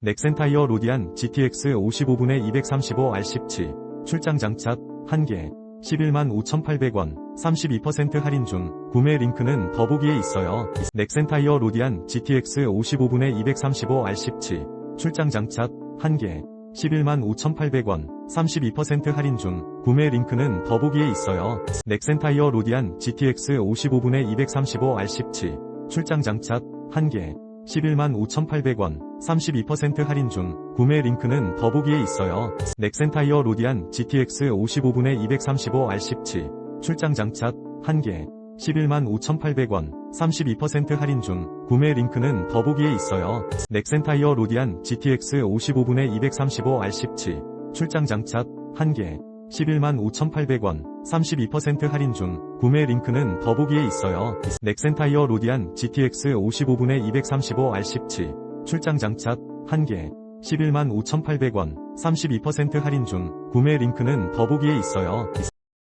넥센 타이어 로디안 GTX 55분의 235R17 출장 장착 1개 11만 5,800원 32% 할인 중 구매 링크는 더보기에 있어요. 넥센 타이어 로디안 GTX 55분의 235R17 출장 장착 1개 11만 5,800원 32% 할인 중 구매 링크는 더보기에 있어요. 넥센 타이어 로디안 GTX 55분의 235R17 출장 장착 1개 11만 5,800원 32% 할인 중 구매 링크는 더보기에 있어요. 넥센타이어 로디안 GTX 55분의 235R17 출장 장착 1개 11만 5,800원 32% 할인 중 구매 링크는 더보기에 있어요. 넥센타이어 로디안 GTX 55분의 235R17 출장 장착 1개 11만 5,800원 32% 할인 중 구매 링크는 더보기에 있어요. 넥센타이어 로디안 GTX 55분의 235R17 출장 장착 1개 11만 5,800원 32% 할인 중 구매 링크는 더보기에 있어요.